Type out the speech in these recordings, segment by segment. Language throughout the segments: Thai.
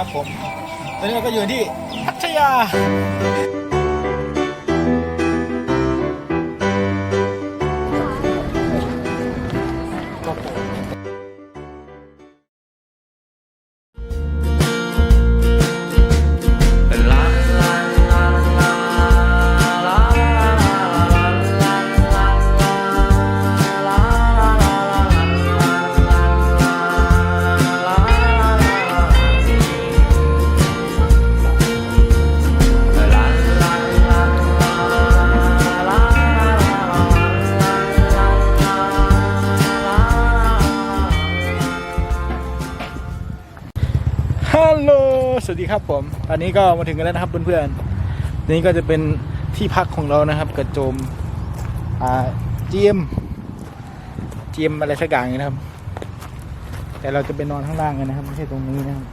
ครับผม ตอนนี้เราก็อยู่ที่พัทยา สวัสดีครับผมตอนนี้ก็มาถึงกันแล้วนะครับเพื่อนๆนี่ก็จะเป็นที่พักของเรานะครับกระโจมอ่าเจียมเจียมอะไรสักอย่างนะครับ แต่เราจะไปนอนข้างล่างกันนะครับไม่ใช่ตรงนี้นะครับ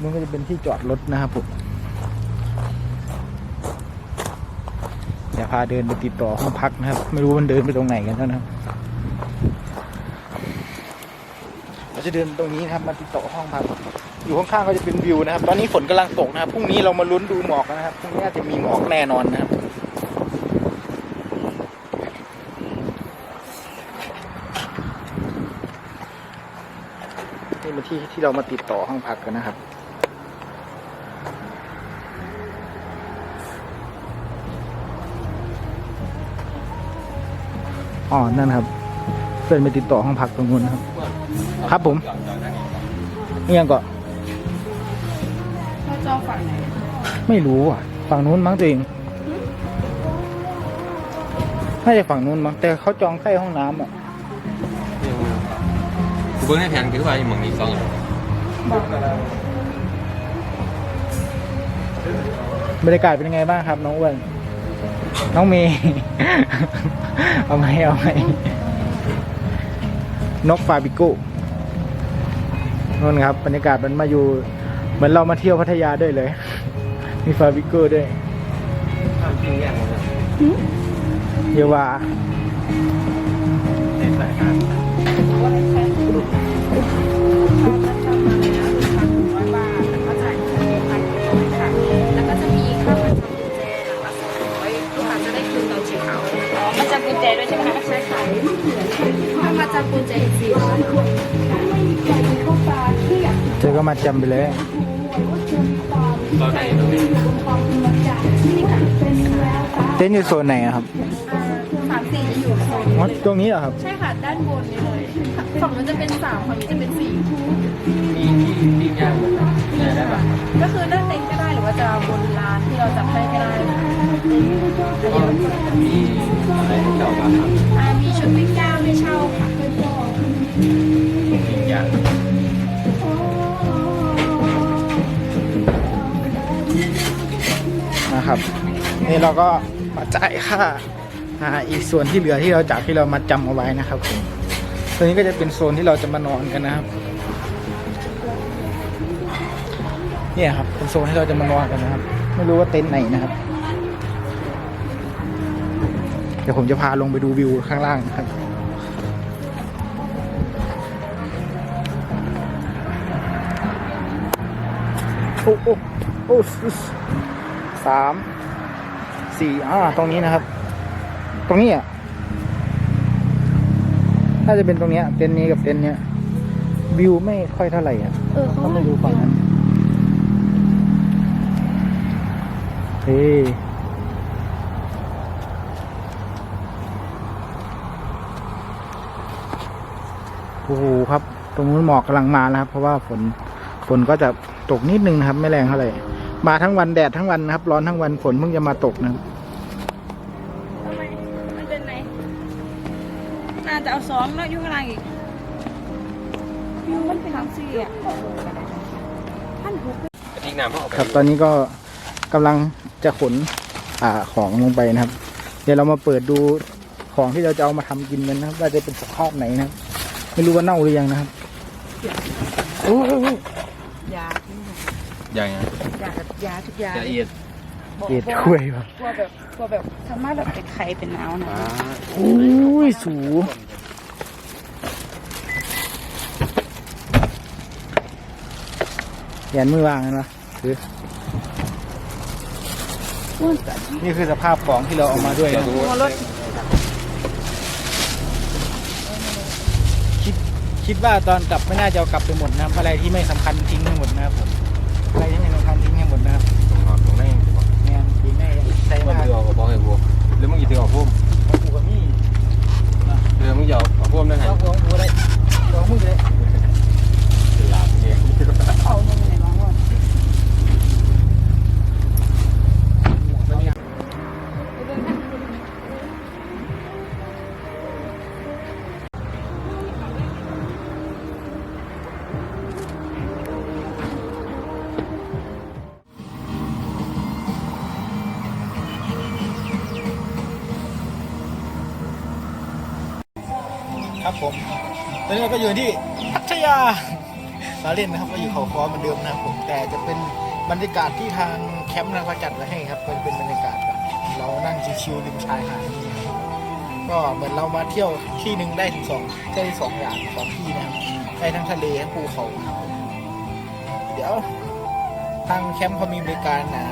มันก็จะเป็นที่จอดรถนะครับผมเดี๋ยวพาเดินไปติดต่อห้องพักนะครับ ไม่รู้มันเดินไปตรงไหนกันแล้วนะครับ เรา จะเดินตรงนี้นะครับมาติดต่อห้องพักอยู่ข้างๆก็จะเป็นวิวนะครับ ตอนนี้ฝนกำลังตกนะครับพรุ่งนี้เรามาลุ้นดูหมอกนนะครับพรุ่งนี้อาจจะมีหมอกแน่นอนนะครับนี่เป็นที่ที่เรามาติดต่อห้องพักกันนะครับอ๋อนั่นครับเพื่อนไปติดต่อห้องพักตรงนู้นนะครับ ครับผมนี่ยังก่อนเราจองฝั่งไหนไม่รู้อะ ฝั่งนู้นมั้งตัวเองน่าจะฝั่งนู้นมั้งแต่เขาจองใกล้ห้องน้ำอะกูเบิ้งในแผนคือว่าอย่างมึงมีสองอย่างบรรยากาศเป็นยังไงบ้างครับ น้องอ้วนน้องเมย์ เอาไหมเอาไหมนกฟาบิโก้ นู่นครับบรรยากาศมันมาอยู่ เหมือนเรามาเที่ยวพัทยาด้วยเลย มีฟาบิโก้ด้วยทำจริงอย่างมันเยาว่าในสายการว่า จำไปเลยเราได้ตรงนี้เต้นท์อยู่โซนไหนอะครับสามสี่จะอยู่โซนอ๋อตรงนี้เหรอครับ ใช่ค่ะ ด้านบนนี้เลยฝั่งนู้นจะเป็นสามฝั่งนี้จะเป็นสี่มีที่ที่ย่างหมดเลยได้ปะก็คือด้านเต็นท์ก็ได้หรือว่าจะบนร้านที่เราจัดให้ก็ได้ก็มีอะไรให้เจ้าบ้างครับอ่ามีชุดวิ่งก้าวให้เช่าค่ะมีอย่าง นะครับ นี่เราก็มาจ่ายค่าอ่าอีกส่วนที่เหลือที่เราจากที่เรามาจำเอาไว้นะครับผมตัวนี้ก็จะเป็นโซนที่เราจะมานอนกันนะครับเนี่ยครับเป็นโซนที่เราจะมานอนกันนะครับ ไม่รู้ว่าเต็นท์ไหนนะครับ เดี๋ยวผมจะพาลงไปดูวิวข้างล่างนะครับโอ้โอ้โอ้ สสามสี่อ่าตรงนี้นะครับ ตรงนี้อะน่าจะเป็นตรงเนี้ยเต็นท์นี้กับเต็นท์เนี้ยวิวไม่ค่อยเท่าไหร่อะเออเขาต้องไปดูฝั่งนั้นเฮ้โอ้โหครับ ตรงนู้นหมอกกำลังมาแล้วครับ เพราะว่าฝนฝนก็จะตกนิดนึงนะครับ ไม่แรงเท่าไหร่ มาทั้งวันแดดทั้งวันนะครับ ร้อนทั้งวันฝนเพิ่งจะมาตกนะครับทำไมมันเป็นไหนน่าจะเอาสองแล้วอยู่ข้างล่างอีกอยูมันเป็นทั้งสี่อะพันหกทิ้งน้ำเขาออกไปครับตอนนี้ก็กำลังจะขนอ่าของลงไปนะครับ เดี๋ยวเรามาเปิดดูของที่เราจะเอามาทำกินกันนะครับว่าจะเป็นสภาพไหนนะครับ ไม่รู้ว่าเน่าหรือยังนะครับโอ้ยยา อย่างไงยายาทุกยาละเอียดเอ็ดถ้วยว่ะกลัวแบบกลัวแบบสามารถแบบเป็นไข่เป็นหนาวนะโอ้ยสูงคแยนมือวางนะถือนี่คือสภาพของที่เราเอามาด้วยนะหัวรถคิดคิดว่าตอนกลับไม่น่าจะเอากลับไปหมดนะครับอะไรที่ไม่สำคัญทิ้งให้หมดนะครับผม มัมานกเดือกับบอกให้บัวหรือมึงอีถือเอาพุ่มของกูกับมี่เรือมึงเหยาเอาพุ่มได้ไงของกูของกูได้ของมึงเลยหลับเองเอาเงิ คม ตอนนี้เราก็อยู่ที่พัทยาเราเล่นนะครับก็อยู่เขาคอเหมือนเดิมนะครับผมแต่จะเป็นบรรยากาศที่ทางแคมป์ทางเขาจัดไว้ให้ครับเป็นเป็นบรรยากาศแบบเรานั่งชิวๆริมชายหาดนี่ครับก็เหมือนเรามาเที่ยวที่หนึ่งได้ถึงสองได้สองอย่างสองที่นะครับได้ทั้งทะเลทั้งภูเขา เดี๋ยวทางแคมป์เขามีบริการอ่า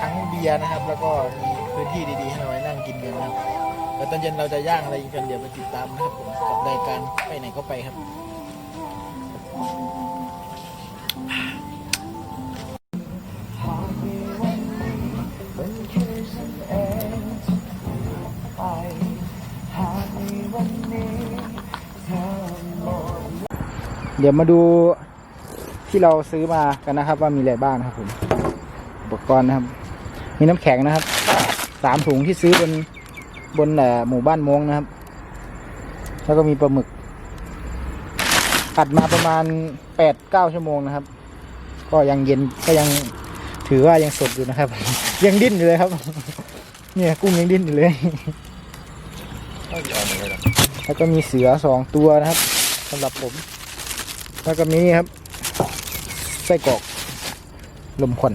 ทั้งเบียร์นะครับ แล้วก็มีพื้นที่ดีๆให้เราไว้นั่งกินกันนะครับ แล้วตอนเย็นเราจะย่างอะไรกันเดี๋ยวไปติดตามนะครับผมกับรายการไปไหนก็ไปครับเดี๋ยวมาดูที่เราซื้อมากันนะครับ ว่ามีอะไรบ้างครับผมอุปกรณ์นะครับ มีน้ำแข็งนะครับสามถุงที่ซื้อบน บนเอ่อหมู่บ้านมงนะครับ แล้วก็มีปลาหมึกอัดมาประมาณแปดเก้าชั่วโมงนะครับ ก็ยังเย็นก็ยังถือว่ายังสดอยู่นะครับ ยังดิ้นอยู่เลยครับ เนี่ยกุ้งยังดิ้นอยู่เลยก็ยอมเลยหรอแล้วก็มีเสือสองตัวนะครับสำหรับผม แล้วก็มีนี่ครับไส้กรอกลมควัน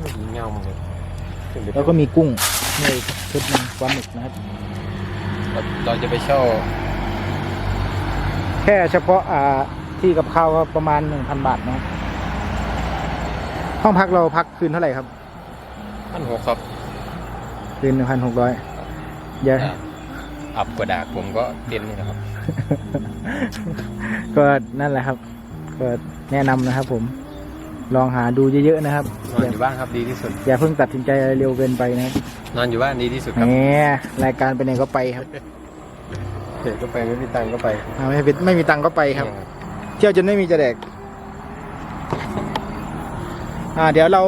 ไม่ดีเงามึงเลยแล้วก็มีกุ้ง นี่ชุดหนึงปลาหมึกนะครับ เราจะไปเช่า แค่เฉพาะอ่าที่กับข้าวก็ประมาณหนึ่งพันบาทนะครับห้องพักเราพักคืนเท่าไหร่ครับพันหกครับคืนหนึ่งพันหกร้อยเดี๋ยวอับกว่าดากผมก็เต็นนี่นะครับ ก็นั่นแหละครับก็แนะนำนะครับ ผม ลองหาดูเยอะๆนะครับนอนอย่าอยู่บ้านครับดีที่สุด อย่าเพิ่งตัดสินใจอะไรเร็วเกินไปนะครับ นอนอยู่บ้านดีที่สุดครับแหมรายการไปไหนก็ไปครับเด็กก็ไปไม่มีตังค์ก็ไปอ่าไม่เป็นไม่มีตังค์ก็ไปครับ เที่ยวจนไม่มีจะแดก อ่า เดี๋ยวเรา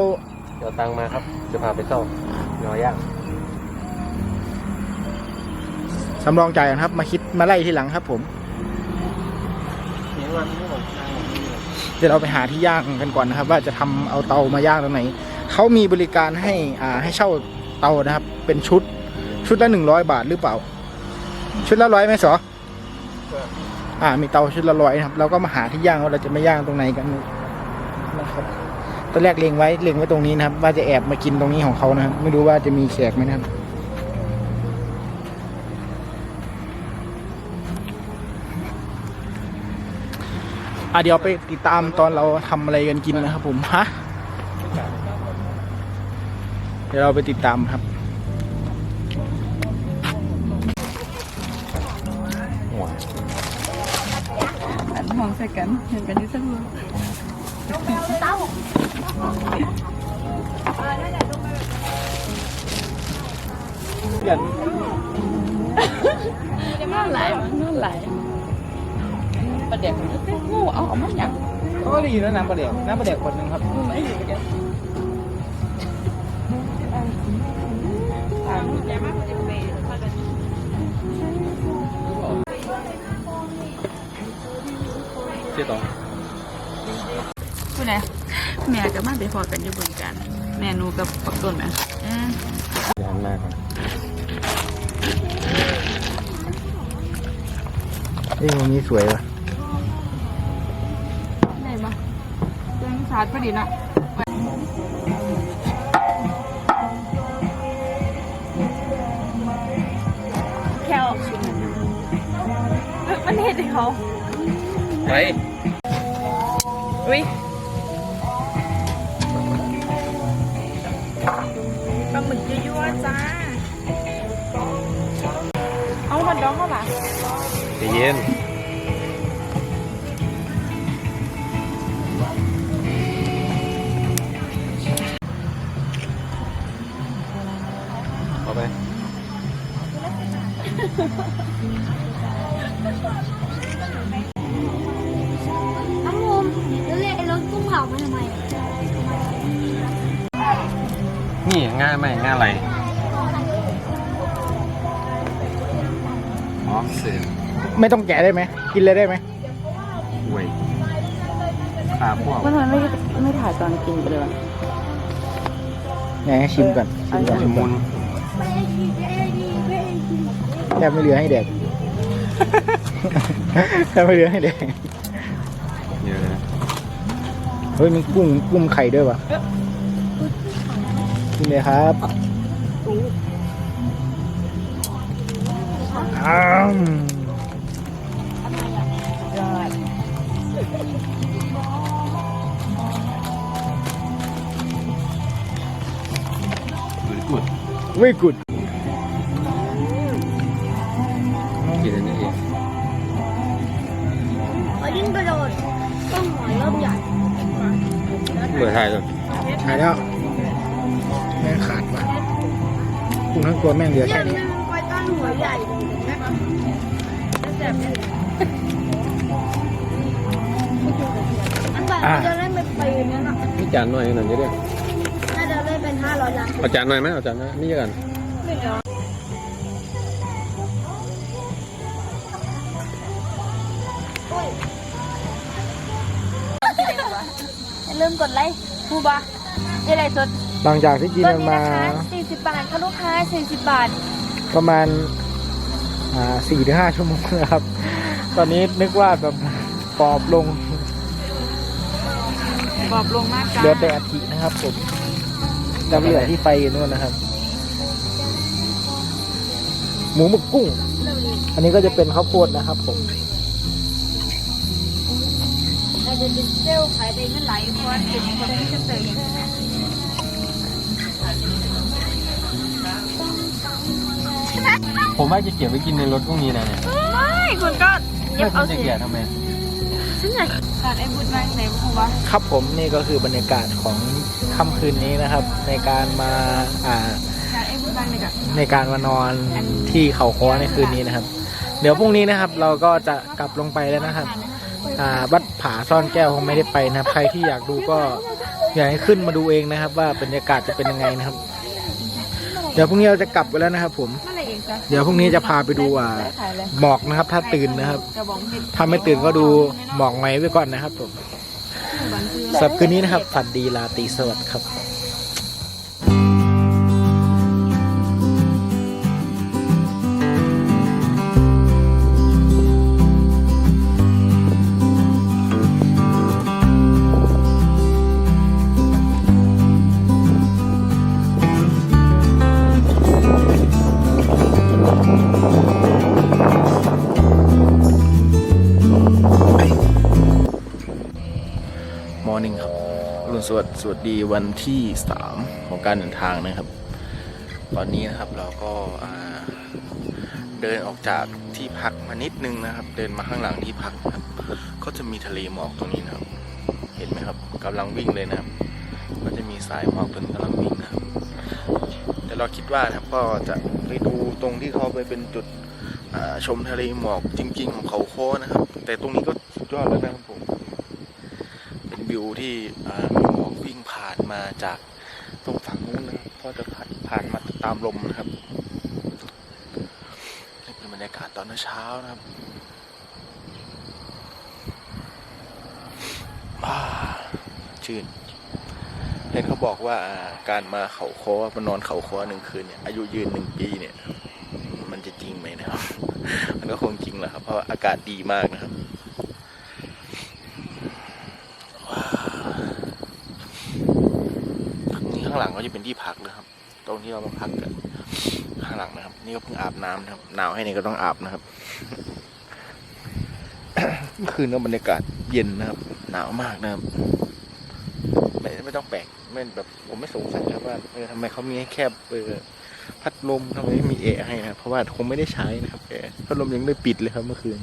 เดี๋ยวตังค์มาครับ จะพาไปเช่าเนื้อย่างสำรองจ่ายกันครับ มาคิดมาไล่ทีหลังครับผมเห็นวันนี้ผม เดี๋ยวเราไปหาที่ย่างกันก่อนนะครับ ว่าจะทำเอาเตามาย่างตรงไหนเขามีบริการให้อ่าให้เช่า เตานะครับ เป็นชุดชุดละหนึ่งร้อยบาทหรือเปล่า ชุดละร้อยไหมสออ่า มีเตาชุดละร้อยนะครับ เราก็มาหาที่ย่างว่าเราจะไม่ย่างตรงไหนกันนะครับตอนแรกเล็งไว้เล็งไว้ตรงนี้นะครับ ว่าจะแอบมากินตรงนี้ของเขานะครับ ไม่รู้ว่าจะมีแขกไหมนะครับอะเดี๋ยวไปติดตามตอนเราทำอะไรกันกินนะครับผมฮะ เดี๋ยวเราไปติดตามครับหัวอันมองใส่กันเห็นกันอยุ่สักมือเปลี่ยนน่าไหลมันน่าไหลประเด็กมันจะงูเอาเอามันอย่างเขาก็ได้ยินแล้วน้ำปลาเด็กน้ำปลาเด็กคนหนึ่งครับ ม่กับมาไปพอกันอยู่บนกัน แม่หนูกับปักต้นนะอืมยานมากครับนี่ตรงนี้สวยว่ะได้ปะเรื่องสาดพอดีนะแควมันเห็ดให้เขา ไป อุ้ย ดองเข้ อ๋อเสือไม่ต้องแกะได้ไหมกินเลยได้ไหมหวยขาพวกทำไมไม่ไม่ถ่ายตอนกินไปเลยวะไหนให้ชิมก่อนชิมก่อนชิมุนแทบไม่เหลือให้แดกแทบไม่เหลือให้แดกเยอะเลยนะเฮ้ยมีกุ้งกุ้งไข่ด้วยวะกินเลยครับ อ้ามหรือกุดไม่กุดกินอันนี้เองขอดิ้นกระโดดต้องหอยเริ่มใหญ่เบื่อไทยเลยหายแล้วแม่งขาดว่ะกุ้งทั้งตัวแม่งเหลือเรื่แค่องนี้นี้มันไปต้น หัวใหญ่เลยนะอันแบบมันจะเล่นเป็นปีนั้นอะนี่จานหน่อยหน่อยเยอะด้วยน่าจะเล่นเป็นห้าร้อยล้านเอาจานหน่อยไหมเอาจานหน่อยนี่เยอะกันอย่าลืมกดไลค์คูบะยี่ไรสดหลังจากที่กินตัวกันนี้มานะคะ40 บาทค่ะลูกค้า 40 บาท ประมาณอ่าสี่ถึงห้าชั่วโมงนะครับ ตอนนี้นึกว่าแบบปอบลงบอบลงมากจ้าเหลือแต่อาทินะครับ ผมจะเหลือที่ไฟอยู่นู่นนะครับ หมูหมึกกุ้ง อันนี้ก็จะเป็นข้าวโพดนะครับ ผมเราจะเป็นเซลล์ขายได้เงินไหลเพราะว่าเป็นคนที่จะเจออย่างนี้ ผมว่าจะเก็บไว้กินในรถพรุ่งนี้นะเนี่ยไม่คุณก็เก็ไม่บคุเอาณจะสิเกลียดทำไม ฉันอยากขาดไอ้บุญแรงไหนคูบะครับผมนี่ก็คือบรรยากาศของค่ำคืนนี้นะครับ ในการมาอ่าขาดไอ้บุญแรงเลยจ้ะในการมานอนที่เขาค้อในคืนนี้นะครับ เดี๋ยวพรุ่งนี้นะครับ เราก็จะกลับลงไปแล้วนะครับ อ่าวัดผาซ่อนแก้วคงไม่ได้ไปนะครับ ใครที่อยากดูก็อยากให้ขึ้นมาดูเองนะครับ ว่าบรรยากาศจะเป็นยังไงนะครับ เดี๋ยวพรุ่งนี้เราจะกลับไปแล้วนะครับ ผมเมื่อไหร่ เดี๋ยวพรุ่งนี้จะพาไปดูอ่าหมอกนะครับ ถ้าตื่นนะครับถ้าไม่ตื่นก็ดูหมอกไหมไว้ก่อนนะครับผมสำหรับคืนนี้นะครับฝันดีลาตรีสวัสดิ์ครับ อร์นิ่งครับรุณสวัสดสวัสดีวันที่สามของการเดินทางนะครับ ตอนนี้นะครับเราก็าเดินออกจากที่พักมานิดนึงนะครับ เดินมาข้างหลังที่พักนะครับ ก็จะมีทะเลหมอกตรงนี้นะครับ เห็นไหมครับกำลังวิ่งเลยนะครับ ก็จะมีสายหมอกตัวนี้กำลังวิ่งนะครับแต่เราคิดว่านะครับก็จะไปดูตรงที่เขาไปเป็นจุดชมทะเลหมอกจริง ๆ ของเขาโค้นะครับ แต่ตรงนี้ก็สุดยอดแล้วนะครับผม วิวที่มีหมอกวิ่งผ่านมาจากตรงฝั่งนู้นนะครับก็จะผ่านผ่านมาตามลมนะครับนี่เป็นบรรยากาศตอนเช้านะครับชื่นเห็นเขาบอกว่าการมาเขาคอมานอนเขาคอหนึ่งคืนเนี่ยอายุยืนหนึ่งปีเนี่ย มันจะจริงไหมนะครับ มันก็คงจริงแหละครับ เพราะาอากาศดีมากนะครับ นี่ข้างหลังก็จะเป็นที่พักนะครับ ตรงที่เรามาพักกันข้างหลังนะครับ นี่ก็เพิ่งอาบน้ำนะครับ หนาวให้นี่ก็ต้องอาบนะครับเมื่อคืนก็บรรยากาศเย็นนะครับ หนาวมากนะครับไม่ไม่ต้องแปลกไม่แบบผมไม่สงสัยครับว่าเออทำไมเขามีให้แค่เออพัดลมทำไมไม่มีแอร์ให้นะเพราะว่าคงไม่ได้ใช้นะครับแอร์พัดลมยังได้ปิดเลยครับเมื่อคืน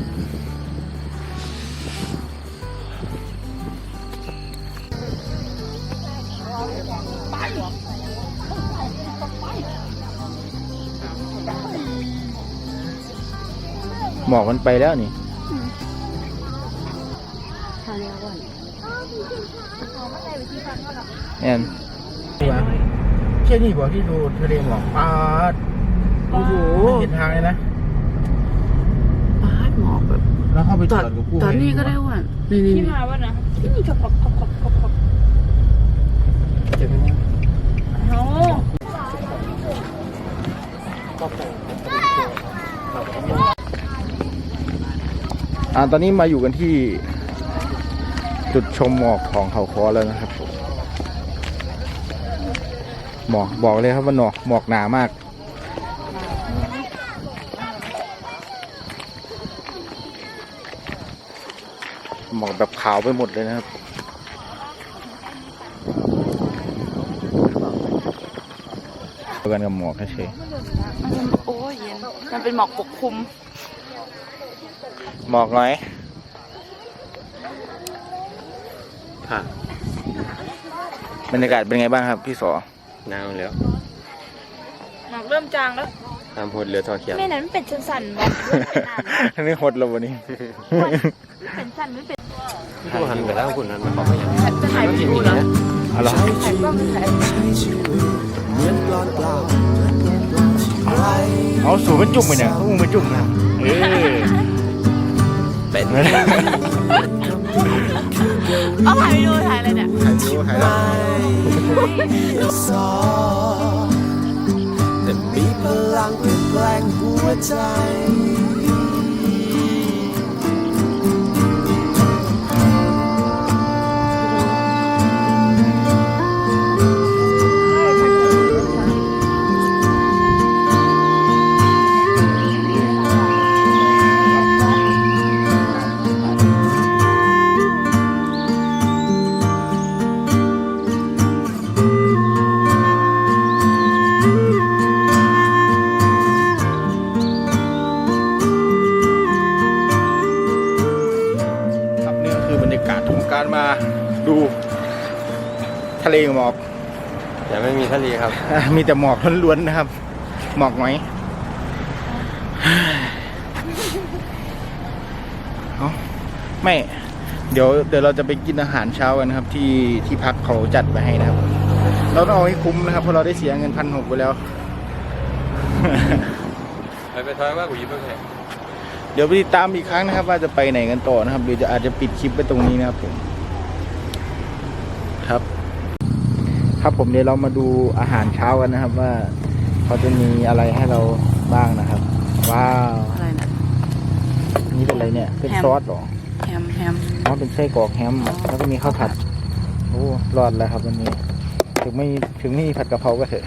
บหมอกมันไปแล้วนี่ทางเดียวก่อนแอนแค่นี้บอกที่ดูทะเลหมอกปาดโอ้โหเห็นทางเลยนะบ้านหมอก แบบแล้วเข้าไปจตออนดกับกู้ตอนนี้ก็ได้ว่ะนี่นี่ที่มาว่านะที่นี่กับขอบขอบขอบขอบขอบเจอกันยังโอ้อ่าตอนนี้มาอยู่กันที่จุดชมหมอกของเขาคอแล้วนะครับผมหมอกบอกเลยครับว่าหนอกหมอกหนามาก มอกแบบขาวไปหมดเลยนะครับเดียวกันกับหมอกเฉยมันโอ้ยเย็น มันเป็นหมอกปกคลุมๆหมอกน้อยค่ะบรรยากาศเป็นไงบ้างครับพี่สอนาวแล้วหมอกเริ่มจางแล้วตามพดเรือทอเขียวแม่นั้นเป็นสั่นๆบอกด้วยเป็นนานอันนี้หดแล้ววันนี้ เป็นสั่นไม่เป็น ผู้หันไปแล้วคุณนั้นมาขอไม่ยังจะถ่ายวิดีโอเหรอเอาเหรอถ่ายกล้องถ่ายเอาสูบเป็นจุ่มไปเนี่ยพวกมึงเป็นจุ่มนะเออเป็นเอาถ่ายวิดีโอถ่ายอะไรเนี่ยถ่ายดูถ่ายแล้วแต่มีพลังเปลี่ยนแปลงหัวใจ มีแต่หมอกล้วนๆนะครับ หมอกไหมเอาไม่ เดี๋ยวเดี๋ยวเราจะไปกินอาหารเช้ากันนะครับ ที่ที่พักเขาจัดไว้ให้นะครับ เราต้องเอาให้คุ้มนะครับเพราะเราได้เสียเงินพันหกไปแล้ว ไปไปทอยว่ากูยิ้มไม่แพ้เดี๋ยวไปติดตามอีกครั้งนะครับ ว่าจะไปไหนกันต่อนะครับเดี๋ยวจะอาจจะปิดคลิปไปตรงนี้นะครับผมครับ ครับผมเดี๋ยวเรามาดูอาหารเช้ากันนะครับว่าเขาจะมีอะไรให้เราบ้างนะครับ ว้าวอะไรเนี่ยนี่เป็นอะไรเนี่ย เป็นแฮมซอสเหรอแฮมแฮมอ๋อเป็นไส้กรอกแฮมแล้วก็มีข้าวผัดโอ้รอดแล้วครับวันนี้ ถึงไม่ถึงไม่มีผัดกะเพราก็เถอะ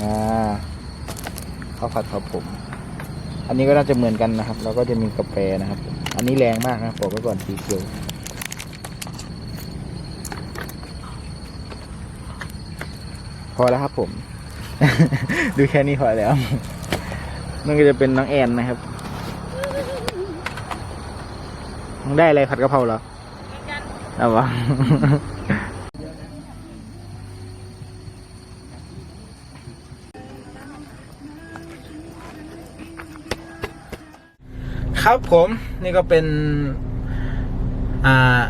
อ่าข้าวผัดครับผม อันนี้ก็น่าจะเหมือนกันนะครับ แล้วก็จะมีกาแฟนะครับผมอันนี้แรงมากนะบอกไว้ก่อนสีเขียว พอแล้วครับผม ดูแค่นี้พอแล้วนั่นก็จะเป็นน้องแอนนะครับมึงได้อะไรผัดกะเพราเหรอเอาวะครับผมนี่ก็เป็น อ่า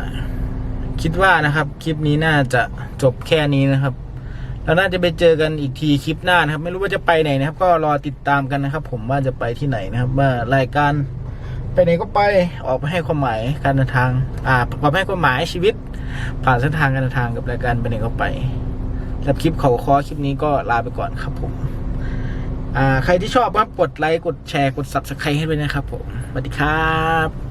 คิดว่านะครับ คลิปนี้น่าจะจบแค่นี้นะครับ เราน่าจะไปเจอกันอีกทีคลิปหน้านะครับ ไม่รู้ว่าจะไปไหนนะครับ ก็รอติดตามกันนะครับ ผมว่าจะไปที่ไหนนะครับ ว่ารายการไปไหนก็ไปออกไปให้ความหมายการเดินทาง อ่าประกอบให้ความหมายชีวิต ผ่านเส้นทางการเดินทางกับรายการไปไหนก็ไปสำหรับคลิปเขาคอคลิปนี้ก็ลาไปก่อนครับ ผมอ่าใครที่ชอบก็กดไลค์กดแชร์กด subscribe ให้ด้วยนะครับ ผมสวัสดีครับ